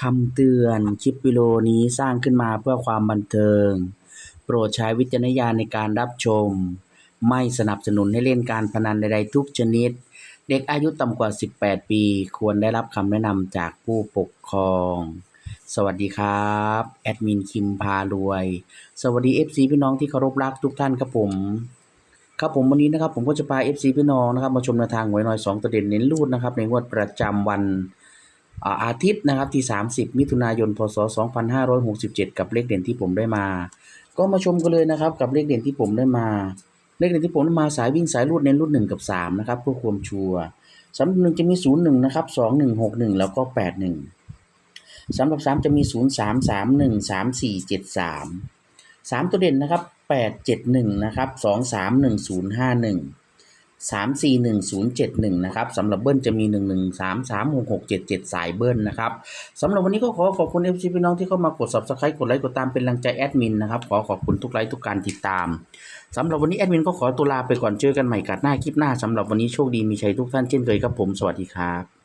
คำเตือนคลิปวิดีโอนี้สร้างขึ้นมาเพื่อความบันเทิง โปรดใช้วิจารณญาณในการรับชม ไม่สนับสนุนให้เล่นการพนันใดๆทุกชนิด เด็กอายุต่ำกว่า 18 ปี ควรได้รับคำแนะนำจากผู้ปกครอง สวัสดีครับ แอดมินคิมพารวย สวัสดี FC พี่น้องที่เคารพรักทุกท่านครับผมครับผมวันนี้นะครับผมก็จะพา FC พี่น้องนะครับมาชมแนวทางหวยน้อย 2 ตัวเด่นเน้นรูดนะครับในงวดประจำวัน อ่าอาทิตย์นะครับที่ 30 มิถุนายน พศ 2567 กับเลขเด่นที่ผมได้มา ก็มาชมกันเลยนะครับกับเลขเด่นที่ผมได้มา เลขเด่นที่ผมได้มาสายวิ่งสายรูดเน้นรูด1กับ 3 นะครับเพื่อความชัวร์สำหรับหนึ่งจะมี 01 นะครับ 21 61 แล้วก็ 81สำหรับ 3 จะมี 03 31 34 73สามตัวเด่นนะครับแปดเจ็ดหนึ่งนะครับสอง สามหนึ่งศูนย์ห้าหนึ่งสามสี่หนึ่งศูนย์เจ็ดหนึ่งนะครับสำหรับเบิ้ลจะมีหนึ่งหนึ่งสามสามหกหกเจ็ดเจ็ดสายเบิ้ลนะครับสำหรับวันนี้ก็ขอขอบคุณเอฟซีพี่น้องที่เข้ามากด subscribe กดไลค์กดตามเป็นกำลังใจแอดมินนะครับ ขอขอบคุณทุกไลค์ทุกการติดตามสำหรับวันนี้แอดมินก็ขอตัวลาไปก่อนเจอกันใหม่กัดหน้าคลิปหน้าสำหรับวันนี้โชคดีมีชัยทุกท่านเช่นเคยครับผมสวัสดีครับ